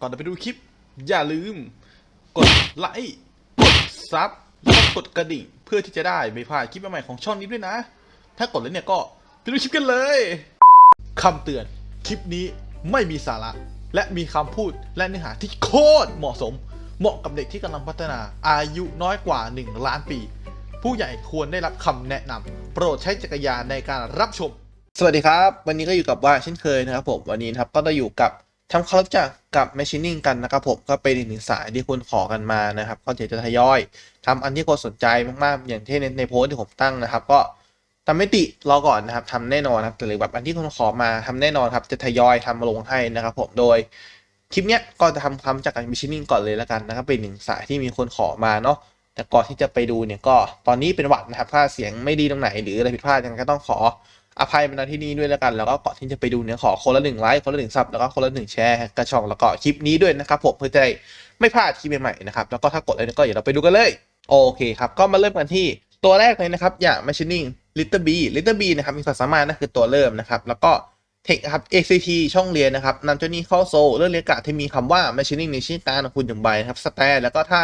ก่อนจะไปดูคลิป อย่าลืม กดไลค์กดซับแล้วกดกระดิ่ง เพื่อที่จะได้ไม่พลาดคลิปใหม่ๆของช่องนี้ด้วยนะ ถ้ากดแล้วเนี่ยก็ไปดูคลิปกันเลยคำเตือนคลิปนี้ไม่มีสาระ และมีคำพูดและเนื้อหาที่โคตรเหมาะสม เหมาะกับเด็กที่กำลังพัฒนาอายุน้อยกว่า 1 ล้านปี ผู้ใหญ่ควรได้รับคำแนะนำโปรดใช้จักรยานในการรับชม สวัสดีครับ วันนี้ก็อยู่กับว่าเช่นเคยนะครับผมวันนี้ครับก็จะอยู่กับ ทำความรู้จักกับ Machining กันนะครับผมก็เป็นอีกหนึ่งสายที่คุณขอกันมานะครับ ก็เดี๋ยวจะทยอยทำอันที่คนสนใจมากๆ อย่างที่ในในโพสที่ผมตั้งนะครับ ก็ทำไม่ติรอก่อนนะครับทำแน่นอนครับแต่หรือแบบอันที่คุณขอมาทำแน่นอนครับ จะทยอยทำมาลงให้นะครับ ผมโดยคลิปเนี้ยก็จะทำความจักกับ Machining ก่อนเลยแล้วกันนะครับเป็นหนึ่งสายที่มีคนขอมาเนาะแต่ก่อนที่จะไปดูเนี่ยก็ตอนนี้เป็นหวัดนะครับ ถ้าเสียงไม่ดีตรงไหนหรืออะไรผิดพลาดยังไงก็ต้องขอ อภัยมาณที่นี้ด้วยแล้วกัน แล้วก็ก่อนที่จะไปดูเนี่ยขอคนละหนึ่งไลค์คนละหนึ่งซับแล้วก็คนละหนึ่งแชร์กระช่องแล้วก็คลิปนี้ด้วยนะครับผมเพื่อจะได้ไม่พลาดคลิปใหม่ๆนะครับแล้วก็ถ้ากดแล้วเนี่ยก็เดี๋ยวเราไปดูกันเลยโอเคครับก็มาเริ่มกันที่ตัวแรกเลยนะครับอย่าง Machining Little B Little B นะครับมีความสามารถนั่นคือตัวเริ่มนะครับแล้วก็เทคครับ ACT ช่องเรียนนะครับนำเจ้านี้เข้าโซเรื่องเรียกกะที่มีคำว่า Machining ในชื่อการของคุณหนึ่งใบนะครับสแตนแล้วก็ถ้า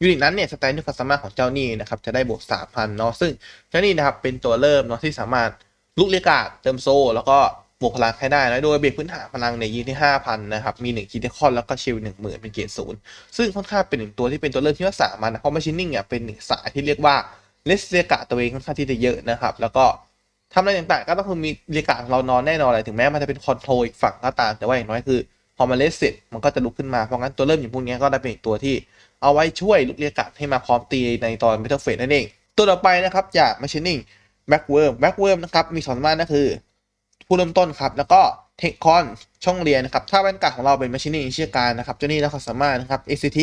ยูนิตนั้นเนี่ยสแตนด้วยความสามารถของเจ้านี่นะครับจะได้บวก3,000เนาะซึ่งเจ้านี่นะครับเป็นตัวเริ่มเนาะที่สามารถ ลุกเรียกกะเติมโซลแล้วก็บวกพลังให้ได้นะโดยเบรกพื้นฐานพลังเนี่ยยืนที่ 5,000 นะครับ มี1คิดคอนแล้วก็ชิล10,000 เป็นเกรดศูนย์ซึ่งค่อนข้างเป็นหนึ่งตัวที่เป็นตัวเริ่มที่ว่าสามันนะเพราะ Machining เนี่ยเป็นหนึ่งสายที่เรียกว่าเลสเรียกะตัวเองค่อนข้างที่จะเยอะนะครับ แล้วก็ทำอะไรต่างๆ ก็ต้องคือมีเรียกะของเรานอนแน่นอนเลยถึงแม้มันจะเป็นคอนโทรลอีกฝั่งก็ตามแต่ว่าอย่างน้อยคือพอมันเลสเสร็จมันก็จะลุกขึ้นมาเพราะงั้นตัวเริ่มอย่างพวกนี้ก็ได้เป็นอีกตัวที่เอาไว้ช่วยลุกเรียกะให้มาพร้อมตีในตอนเมทัลเฟสนั่นเองตัวต่อไปนะครับจาก Machining Backworm Backworm น แบ็กเวิร์มแบ็กเวิร์มนะครับ มีสองสามารถนั่นคือ ผู้เริ่มต้นครับ แล้วก็เทคคอนช่องเรียนนะครับ ถ้าแว่นกาของเราเป็น Machining เชี่ยการนะครับ เจ้านี่นะความสามารถนะครับ ACT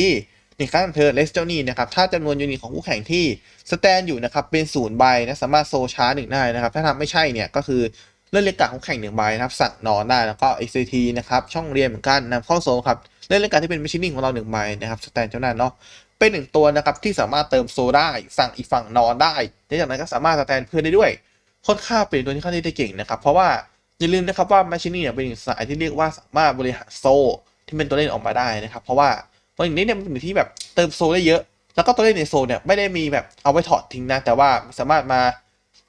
หนึ่งครั้งเธอเลสเจ้านี่นะครับ ถ้าจำนวนยูนิตของคู่แข่งที่สแตนอยู่นะครับ เป็นศูนย์ใบนะสามารถโซชาร์หนึ่งได้นะครับ ถ้าทำไม่ใช่เนี่ยก็คือเลื่อนเลกาของแข่งหนึ่งใบนะครับ สั่งนอนได้แล้วก็ ACT นะครับช่องเรียนเหมือนกันนำเข้าโซครับเลื่อนเลกาที่เป็น Machining ของเราหนึ่งใบนะครับสแตนเจ้านั้นเนาะ เป็นหนึ่งตัวนะครับที่สามารถเติมโซได้สั่งอีกฝั่งนอนได้และจากนั้นก็สามารถสแตนเพื่อนได้ด้วย ค่อนข้างเป็นตัวที่ค่อนข้างที่จะเก่งนะครับเพราะว่าอย่าลืมนะครับว่า Machining เนี่ยเป็นสายที่เรียกว่าสามารถบริหารโซที่เป็นตัวเล่นออกมาได้นะครับ เพราะว่าตัวอย่างนี้เนี่ยมันเป็นที่แบบเติมโซได้เยอะ แล้วก็ตัวเล่นในโซเนี่ยไม่ได้มีแบบเอาไว้ถอดทิ้งนะแต่ว่าสามารถมา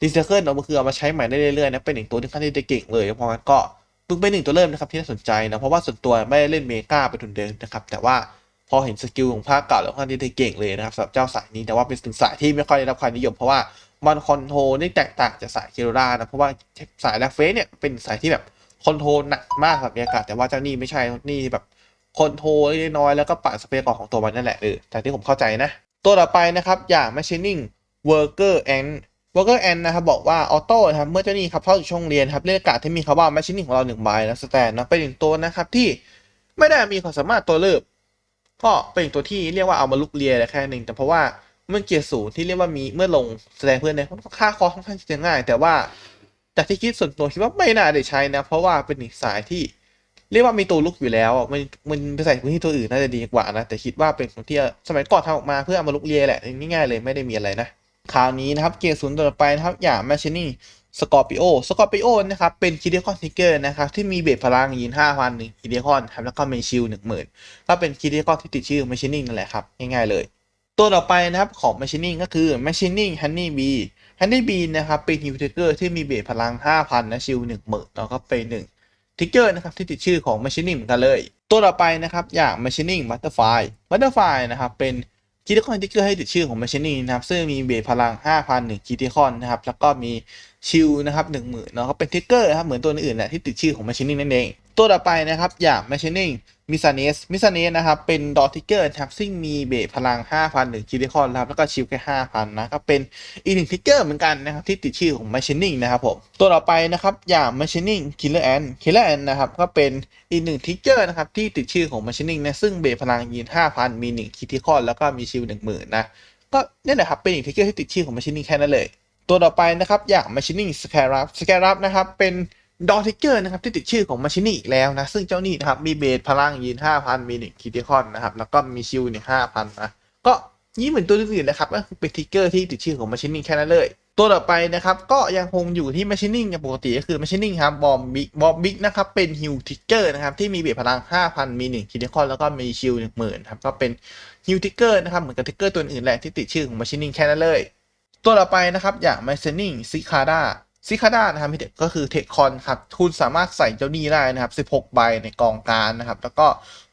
รีไซเคิลเอามาคือเอามาใช้ใหม่ได้เรื่อยๆนะเป็นหนึ่งตัวที่ค่อนข้างที่จะเก่งเลยเพราะงั้นก็เพิ่งเป็นหนึ่งตัวเริ่มนะครับที่น่าสนใจนะเพราะว่าส่วนตัวไม่ได้เล่นเมกาเป็นทุนเดิมนะครับแต่ว่า พอเห็นสกิลของภาคเก่าแล้วค่อนข้างที่จะเก่งเลยนะครับสำหรับเจ้าสายนี้แต่ว่าเป็นสายที่ไม่ค่อยได้รับความนิยมเพราะว่ามันคอนโทรลนี่แตกต่างจากสายเคโรรานะเพราะว่าสายแลกเฟสเนี่ยเป็นสายที่แบบคอนโทรลหนักมากแบบบรรยากาศแต่ว่าเจ้านี่ไม่ใช่นี่แบบคอนโทรลน้อยแล้วก็ปั่นสเปรย์ก่อของตัวมันนั่นแหละเออจากที่ผมเข้าใจนะ ตัวต่อไปนะครับอย่าง Machining Worker Ant Worker Ant นะครับบอกว่าออโต้นะครับเมื่อเจ้านี่ครับเข้าสู่ช่องเรียนครับเรียกกาศที่มีคำว่า Machining ของเราหนึ่งใบนะสแตนนะเป็นหนึ่งตัวนะครับที่ไม่ได้มีความสามารถตัวเลิบก็ ก็เป็นตัวที่เรียกว่าเอามาลุกเรียแค่หนึ่งแต่เพราะว่าเมันเกียร์ศูนย์ที่เรียกว่ามีเมื่อลงแสดงเพื่อนเนี่ยค่าคอค่อนข้างจะง่าย แต่ว่าจากที่คิดส่วนตัวคิดว่าไม่น่าได้ใช้นะ เพราะว่าเป็นอีกสายที่ เรียกว่ามีตัวลุกอยู่แล้ว มันมันไปใส่พื้นที่ตัวอื่นน่าจะดีกว่านะ แต่คิดว่าเป็นของที่สมัยก่อนทำออกมาเพื่อเอามาลุกเรียแหละง่ายๆเลยไม่ได้มีอะไรนะคราวนี้นะครับเกียร์ศูนย์ต่อไปนะครับอย่าง Machining Scorpio Scorpio น สกอร์ปิโอสกอร์ปิโอนะครับเป็นคิด i คอนทิกเกอร์นะครับที่มีเบสพลังยิน5,000หนึ่งคิด i คอนครับแล้วก็เมชิล10,000ก็เป็นคิด i คอนที่ติดชื่อ Machining นั่นแหละครับ ง่ายๆเลย ตัวต่อไปนะครับของ Machining ก็คือ Machining Honey Bee Honey Bee นะครับเป็นฮิวทิกเกอร์ที่มีเบสพลัง5,000นะชิล10,000แล้วก็เป็น1ทิกเกอร์นะครับที่ติดชื่อของ Machining เหมือนกันเลย ตัวต่อไปนะครับอย่าง Machining Butterfly Butterfly นะครับเป็นคิติคอนทิกเกอร์ให้ติดชื่อของ Machining นะครับซึ่งมีเบสพลัง5,000 1คิติคอนนะครับแล้วก็มี ชิลนะครับ10,000เนาะก็เป็นทิกเกอร์นะครับเหมือนตัวอื่นๆแหละที่ติดชื่อของ Machining นั่นเอง ตัวต่อไปนะครับ อย่าง Machining มิซานเนสมิซานเนสนะครับ เป็นดอทิกเกอร์นะครับซึ่งมีเบสพลัง 5,000หรือคิริคอนครับแล้วก็ชิลแค่ 5,000 นะก็เป็นอีกหนึ่งทิกเกอร์เหมือนกันนะครับ ที่ติดชื่อของ Machining นะครับผมตัวต่อไปนะครับ อย่าง Machining Killer Ant Killer Ant นะครับ ก็เป็นอีกหนึ่งทิกเกอร์นะครับที่ติดชื่อของ Machining นะซึ่งเบสพลังยีน5,000มี1คิริคอนแล้วก็มีชิล10,000นะก็นี่แหละครับเป็นอีกทิกเกอร์ที่ติดชื่อของ Machining แค่นั้นเลย ตัวต่อไปนะครับอย่าง Machining Scarab Scarab นะครับเป็นดอทิกเกอร์นะครับที่ติดชื่อของมาชินี่อีกแล้วนะ ซึ่งเจ้านี่นะครับ มีเบสพลังยีน 5,000 มีหนึ่งคิติคอนนะครับ แล้วก็มีชิลเนี่ย5,000นะก็ยี่เหมือนตัวอื่นๆนะครับก็คือเป็นทิกเกอร์ที่ติดชื่อของมาชินี่แค่นั้นเลย ตัวต่อไปนะครับ ก็ยังคงอยู่ที่ machining อย่างปกติก็คือ machining ครับบอมบิ๊กบอมบิ๊กนะครับ เป็นฮิวทิกเกอร์นะครับ ที่มีเบียดพลัง 5,000 มี1คิดคอนแล้วก็มีชิล10,000ครับก็เป็นฮิวทิกเกอร์นะครับเหมือนกับทิกเกอร์ตัวอื่นแหละที่ติดชื่อของ machining แค่นั้นเลย ตัวต่อไปนะครับอย่าง machining ซิคาด้าซิคาด้านะครับพี่เด็กก็คือเทคคอนครับ คุณสามารถใส่เจ้านี้ได้นะครับ 16 ใบในกองการนะครับ แล้วก็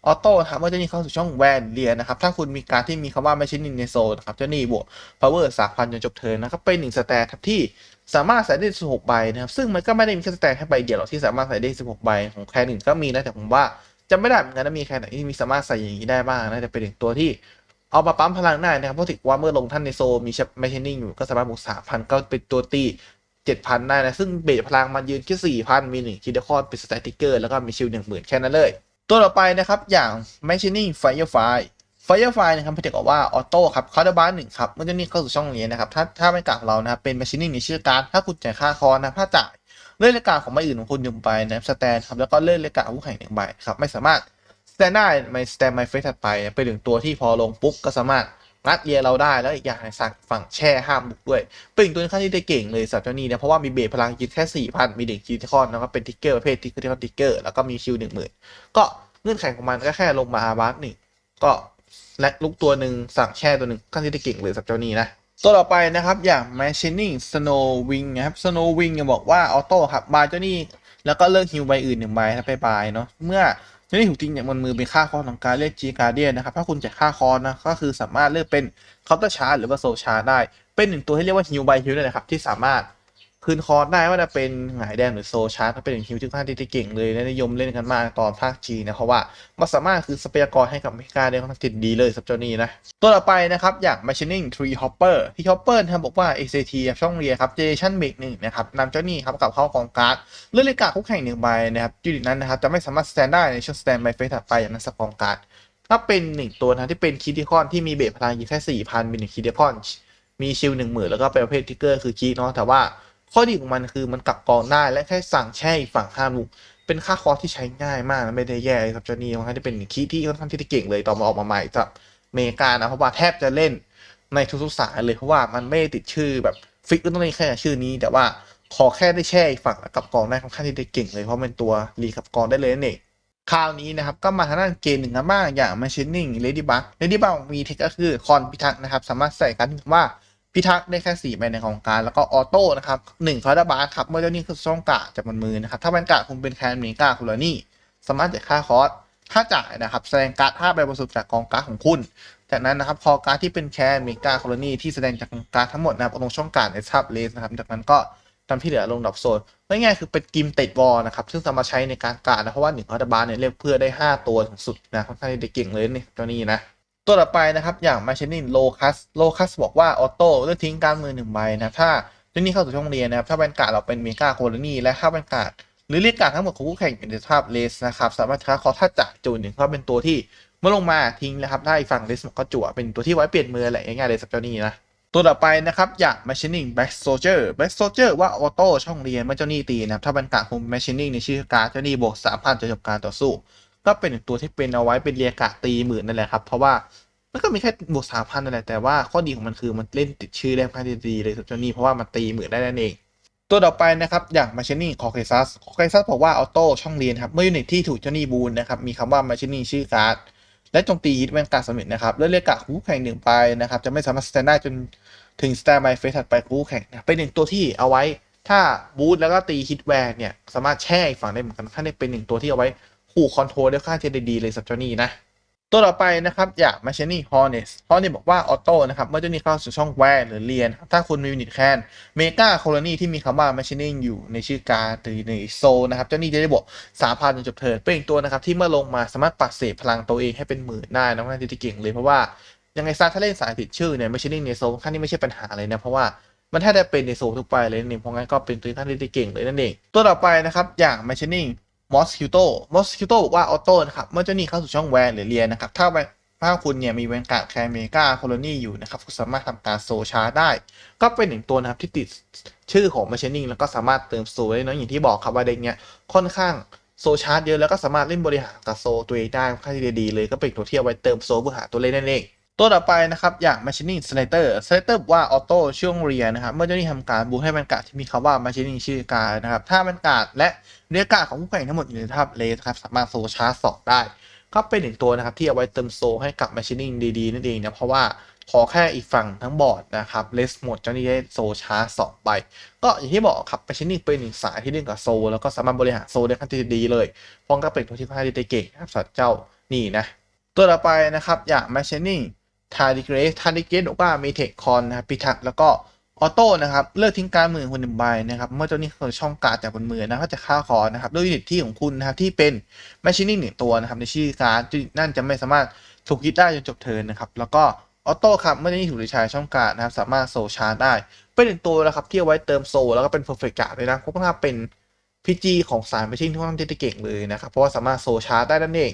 ออโต้ครับเมื่อเจ้านี้เข้าสู่ช่องแวนเรียนนะครับ ถ้าคุณมีการที่มีคำว่า machining ในโซนนะครับ เจ้านี้บวก power 3,000จนจบเทินนะครับ เป็นหนึ่งสแตทครับที่สามารถใส่ได้16 ใบนะครับ ซึ่งมันก็ไม่ได้มีแค่สแตทแค่ใบเดียวหรอกที่สามารถใส่ได้ 16 ใบของแค่หนึ่งก็มีนะแต่ผมว่าจะไม่ได้เหมือนกันนะมีแค่ไหนที่มีสามารถใส่อย่างนี้ได้บ้างนะจะเป็นหนึ่งตัวที่ เอามาปั๊มพลังได้นะครับเพราะถือว่าเมื่อลงท่านในโซมีแมชชีนิ่งอยู่ก็สามารถบวก3,000ก็เป็นตัวตี7,000ได้นะ ซึ่งเบสพลังมันยืนแค่4,000มี1คิดคอนเป็นสแตติกเกอร์แล้วก็มีชิล10,000แค่นั้นเลย ตัวต่อไปนะครับ อย่าง Machining Firefly Firefly นะครับพี่เด็กบอกว่าออโต้ครับคาร์ดบาร์หนึ่งครับเมื่อเจ้านี้เข้าสู่ช่องนี้นะครับ ถ้าถ้าไม่กลับเรานะครับเป็น Machining ในชื่อการถ้าคุณจ่ายค่าคอนะถ้าจ่ายเลื่อนรายกาของใบอื่นของคุณหนึ่งใบนะครับสแตนครับแล้วก็เลื่อนรายกาผู้แข่งหนึ่งใบครับไม่สามารถ แตนได้ไม่สแตนไม่เฟสถัดไปเป็นหนึ่งตัวที่พอลงปุ๊บก็สามารถงัดเรียเราได้แล้วอีกอย่างสั่งฝั่งแช่ห้ามบุกด้วย เป็นอีกตัวนึงที่ได้เก่งเลยสัตว์เจ้านี้เนี่ยเพราะว่ามีเบสพลังยิงแค่4,000มีหนึ่งจีทคอนแล้วก็เป็นทิกเกอร์ประเภททิกเกอร์ทิกเกอร์แล้วก็มีชิลหนึ่งหมื่นก็เงื่อนไขของมันก็แค่ลงมาอาบาร์หนึ่งก็และลุกตัวหนึ่งสั่งแช่ตัวหนึ่งก็ที่ได้เก่งเลยสัตว์เจ้านี้นะตัวต่อไปนะครับอย่าง Machining Snow Wing นะครับ Snow Wing เนี่ยบอกว่าออโต้ครับบายเจ้านี้แล้วก็เลิกฮิวใบอื่นหนึ่งใบถ้าไปบายเนาะเมื่อ จะได้ถูกทิ้งจากบนมือเป็นค่าคอร์ของการเรียก G Guardian นะครับ ถ้าคุณจ่ายค่าคอร์นะก็คือสามารถเลือกเป็น Counter Charge หรือว่า Soul Charge ได้ เป็นหนึ่งตัวที่เรียกว่า Heal by Heal เลยนะครับที่สามารถ คืนคอร์สได้ว่าจะเป็นหงายแดงหรือ Soul Charge ก็เป็นหนึ่งฮิวที่ค่อนที่เก่งเลยและนิยมเล่นกันมากตอนภาค G นะเพราะว่ามันสามารถคือทรัพยากรให้กับเมกาได้ค่อนข้างติดดีเลยสับเจ้านี้นะ ตัวต่อไปนะครับ อย่าง Machining Tree Hopper ที่ Hopper นะครับอกว่า ACT ช่องเรียครับ Generation m a k หนึ่งนะครับนำเจ้านี้ครับกับเข้ากองการ์ดเลือนเลกาคู่แข่งหนึ่งใบนะครับยูนิตนั้นนะครับจะไม่สามารถสแตนได้ในช่วงสแตนใบเฟสถัดไปอย่างนั้นสกองการ์ดถ้าเป็นหนึ่งตัวนะที่เป็นคิดิคอนที่มีเบสพลังยิงแค่สี่พันมีหนึ่งคิดิคอนมีชิลหนึ่งหมื่นแล้วก็เป็นประเภททิกเกอร์คือคีเนาะแต่ว่า ข้อดีของมันคือมันกลับกองได้และแค่สั่งแช่อีกฝั่งห้ามลุกเป็นค่าคอร์สที่ใช้ง่ายมากไม่ได้แย่ครับเจานี่ค่อนข้างที่เป็นคีที่ค่อนข้างที่จะเก่งเลยตอนมาออกมาใหม่สำหรับอเมริกานะเพราะว่าแทบจะเล่นในทุกๆสายเลยเพราะว่ามันไม่ได้ติดชื่อแบบฟิกต้องเล่นแค่ชื่อนี้ แต่ว่าขอแค่ได้แช่อีกฝั่งกับกองได้ค่อนข้างที่จะเก่งเลยเพราะเป็นตัวรีกับกองได้เลยนั่นเองคราวนี้นะครับก็มาทางด้านเกณฑ์หนึ่งกันบ้างอย่าง Machining Lady Bug Lady Bug มีเทคก็คือคอนพิทักษ์นะครับสามารถใส่กันว่า พิทักษ์ได้แค่4ใบในของการแล้วก็ออโต้นะครับ1คาร์ดบาร์ครับเมื่อเจ้านี้คือช่องกะจากบนมือนะครับ ถ้าเป็นกะคุณเป็นแคนเมกาคุณลนี่ สามารถจ่ายค่าคอร์สถ้าจ่ายนะครับ แสดงการ์ด5ใบบนสุดจากกองการ์ดของคุณ จากนั้นนะครับ พอการ์ดที่เป็นแคนเมกาคอลนี่ที่แสดงจากการ์ดทั้งหมดนะครับลงช่องกาในซับเลสนะครับ จากนั้นก็ทำที่เหลือลงดรอปโซนง่ายๆคือเป็นกิมเตดวอลนะครับ ซึ่งสามารถใช้ในการการนะเพราะว่าหนึ่งอัลตบาร์เนี่ยเรียกเพื่อได้ 5 ตัวสูงสุดนะค่อนข้างจะเก่งเลยนี่ตัวนี้นะ ตัวต่อไปนะครับ อย่างมาชนินโลคัสโลคัสบอกว่าออโต้เลือกทิ้งการมือหนึ่งใบนะถ้าเจ้านี้เข้าสู่ช่องเรียนนะครับ ถ้าเป็นการดเราเป็นเมกาโคลนีและถ้าเป็นการดหรือเรียกการดทั้งหมดของคู่แข่งเป็นสภาพเลสนะครับ สามารถค้าคอถ้าจ่ายจูนหนึ่งเพราะเป็นตัวที่เมื่อลงมาทิ้งนะครับได้ฝั่งเลสก็จั่วเป็นตัวที่ไว้เปลี่ยนมือแหละง่ายๆเลยสับเจ้านี้นะตัวต่อไปนะครับอย่าง Machining Back Soldier Back Soldier ว่าออโต้ช่องเรียนเมื่อเจ้านี้ตีนะครับถ้าเป็นการคุม Machining ในชื่อการดเจ้าหนี้บวก3,000จะจบการต่อสู้ ก็เป็นตัวที่เป็นเอาไว้เป็นเรียกะตีหมื่นนั่นแหละครับ เพราะว่ามันก็มีแค่บวก3,000นั่นแหละแต่ว่าข้อดีของมันคือมันเล่นติดชื่อได้ค่อนข้างดีเลยสำหรับเจ้านี้เพราะว่ามันตีหมื่นได้นั่นเอง ตัวต่อไปนะครับอย่าง Machining c a u c a s u s c a u c a s u s บอกว่าออโต้ช่องเรียนครับเมื่อยูนิตที่ถูกเจ้าหนี้บูนนะครับมีคำว่า Machining ชื่อการ์ดและจมตีฮิตแวนการ์ดสำเร็จนะครับเลือกเรียกะคู่แข่งหนึ่งไปนะครับจะไม่สามารถสแตนได้จนถึงสแตนบายเฟสถัดไปคู่แข่งเป็นหนึ่งตัวที่เอาไว้ถ้าบูทแล้วก็ตีฮิตแวนเนี่ยสามารถแช่อีกฝั่งได้เหมือนกันค่าได้เป็นหนึ่งตัวที่เอาไว้ ขู่คอนโทรลได้ค่าเทดีเลยสับเจ้านี้นะ ตัวต่อไปนะครับอย่าง Machining Hornets Hornet บอกว่าออโต้นะครับเมื่อเจ้านี้เข้าสู่ช่องแวนหรือเรียน ถ้าคุณมียูนิตแคนเมกาโคลนีที่มีคำว่า Machining อยู่ในชื่อการหรือในโซนะครับเจ้านี้จะได้บวก3,000จนจบเทิร์นเป็นอีกตัวนะครับที่เมื่อลงมาสามารถปัดเศษพลังตัวเองให้เป็นหมื่นได้นะน่าจะเก่งเลยเพราะว่ายังไงซะถ้าเล่นสายติดชื่อเนี่ย Machining ในโซนข้างที่ไม่ใช่ปัญหาเลยนะเพราะว่ามันแทบจะเป็นในโซนทุกไปเลยนั่เพราะงั้นก็เป็นตัวท่านได้เก่งเลยนั่นเอง ตัวต่อไปนะครับอย่าง Machining Mosquito Mosquito บอกว่าออโต้นะครับเมื่อเจ้าหนี้เข้าสู่ช่องแวนหรือเรียนนะครับ ถ้าถ้าคุณเนี่ยมีแวนการ์ดแคร์เมกาโคลนีอยู่นะครับคุณสามารถทำการโซชาร์ได้ ก็เป็นหนึ่งตัวนะครับที่ติดชื่อของ Machining แล้วก็สามารถเติมโซได้นะอย่างที่บอกครับว่าเด็กเนี้ยค่อนข้างโซชาร์เยอะแล้วก็สามารถเล่นบริหารกับโซตัวเองได้ค่อนข้างที่จะดีเลยก็เป็นตัวที่เอาไว้เติมโซเพื่อหาตัวเล่นนั่นเองตัวต่อไปนะครับ อย่าง Machining Slider Slider บอกว่าออโต้ช่วงเรียนนะครับ เมื่อเจ้าหนี้ทำการบูให้บรรกาศที่มีคำว่า Machining ชื่อการนะครับ ถ้าบรรกาศและ เรียกการของผู้แข่งทั้งหมดอยู่ในสภาพเลสครับสามารถโซชาร์จสองได้ ก็เป็นหนึ่งตัวนะครับ ที่เอาไว้เติมโซให้กับ Machining ดีๆ นั่นเองนะเพราะว่าขอแค่อีกฝั่งทั้งบอร์ดนะครับเลสหมดเจ้าหนี้ได้โซชาร์จสองไปก็อย่างที่บอกครับ Machining เป็นหนึ่งสายที่เล่นกับโซ แล้วก็สามารถบริหารโซได้ค่อนข้างที่ดีเลยเพราะก็เป็นตัวที่ค่อนข้างที่จะเก่งนะครับสำหรับเจ้านี่นะตัวต่อไปนะครับอย่าง Machining ทาร์ดิเกรสทาร์ดิเกรสบอกว่ามีเทคคอนนะครับพิทักษ์แล้วก็ ออโต้นะครับเลือกทิ้งการดมือคนหนึ่งใบนะครับเมื่อเจ้านี้เกิดช่องการดจากบนมือนะก็จะฆ่าคอนะครับด้วยยูนิตที่ของคุณนะครับที่เป็นแมชชีนิ่งหนึ่งตัวนะครับในชื่อการดนั่นจะไม่สามารถถูกยึดได้จนจบเทินนะครับแล้วก็ออโต้ครับเมื่อเจ้านี้ถูกดีชายช่องการดนะครับสามารถโซชาร์จได้ เป็นหนึ่งตัวแล้วครับที่เอาไว้เติมโซแล้วก็เป็นเพอร์เฟกต์การ์ดเลยนะเพราะว่าเป็นพีจีของสายแมชชีนที่ค่อนข้างจะเก่งเลยนะครับเพราะว่าสามารถโซชาร์จได้นั่นเอง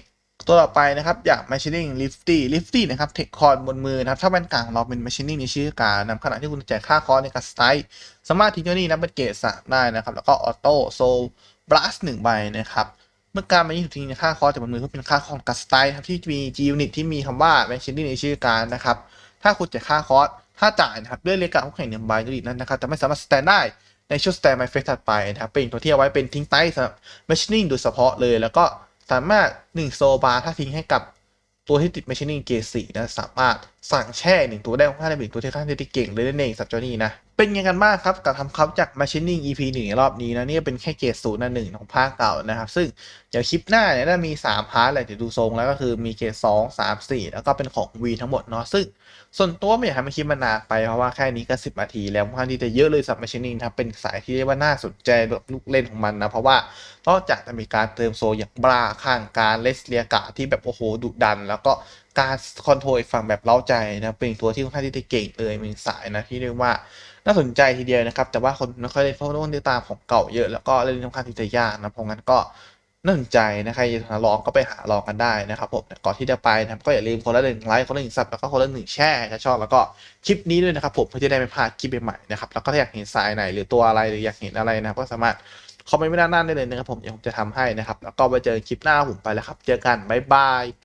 ตัวต่อไปนะครับอย่าง Machining Lifty Lifty นะครับเทคคอนบนมือนะครับ ถ้าแบนกลางเราเป็น Machining ในชื่อการนำขณะที่คุณจ่ายค่าคอร์สในการสไตล์สามารถทิ้งเจ้านี้นับเป็นเกรดสามได้นะครับ แล้วก็ออโต้โซลบลัสหนึ่งใบนะครับ เมื่อการมายิงถูกทิ้งค่าคอร์สจากบนมือเพื่อเป็นค่าคอร์สการสไตล์ครับที่มี G unit ที่มีคำว่า Machining ในชื่อการนะครับ ถ้าคุณจ่ายค่าคอร์สถ้าจ่ายนะครับด้วยเลขการคู่แข่งหนึ่งใบตัวนั้นนะครับจะไม่สามารถสแตนได้ในชุดสแตนไมเฟสถัดไปนะครับเป็นตัวที่เอาไว้เป็นทิ้งไตสำหรับ Machining โดยเฉพาะเลยแล้วก็ สามารถ 1 โซบาร์ถ้าทิ้งให้กับตัวที่ติดแมชชีนิ่งเกรด4นะ สามารถสั่งแช่หนึ่งตัวได้ค่อนข้างจะเป็นตัวที่ค่อนข้างที่เก่งเลยนั่นเองสับเจ้านี่นะ เป็นยังไงกันบ้างครับกับทำคับจาก Machining EP 1ในรอบนี้นะนี่เป็นแค่เกรดศูนย์นะหนึ่งของภาคเก่านะครับ ซึ่งเดี๋ยวคลิปหน้าเนี่ยน่ามี 3 พาร์ทแหละเดี๋ยวดูทรงแล้วก็คือมีเกรด2 3 4แล้วก็เป็นของ V ทั้งหมดเนาะซึ่ง ส่วนตัวไม่อยากให้มันคลิปมันนานไปเพราะว่าแค่นี้ก็10นาทีแล้วค่อนข้างที่จะเยอะเลยสำหรับ Machining ครับเป็นสายที่เรียกว่าน่าสนใจแบบลูกเล่นของมันนะ เพราะว่านอกจากจะมีการเติมโซอย่างบราข้างการเลสเลียกะที่แบบโอ้โหดุดัน แล้วก็การคอนโทรลฝั่งแบบเล้าใจนะเป็นตัวที่ค่อนข้างที่จะเก่งเลยเป็นสายนะที่เรียกว่าน่าสนใจทีเดียวนะครับ แต่ว่าคนไม่ค่อยเล่นเพราะว่าต้องติดตามของเก่าเยอะแล้วก็เล่นค่อนข้างที่จะยากนะเพราะงั้นก็ น่าสนใจนะใครจะลองก็ไปหาลองกันได้นะครับผมก่อนที่จะไปนะครับก็อย่าลืมคนละหนึ่งไลค์คนละหนึ่งซับแล้วก็คนละหนึ่งแชร์ถ้าชอบแล้วก็คลิปนี้ด้วยนะครับผมเพื่อจะได้ไม่พลาดคลิปใหม่ๆนะครับแล้วก็ถ้าอยากเห็นสายไหนหรือตัวอะไรหรืออยากเห็นอะไรนะครับก็สามารถคอมเมนต์ไว้ด้านหน้าได้เลยนะครับผมเดี๋ยวผมจะทำให้นะครับแล้วก็ไปเจอคลิปหน้าผมไปแล้วครับ เจอกันบ๊ายบาย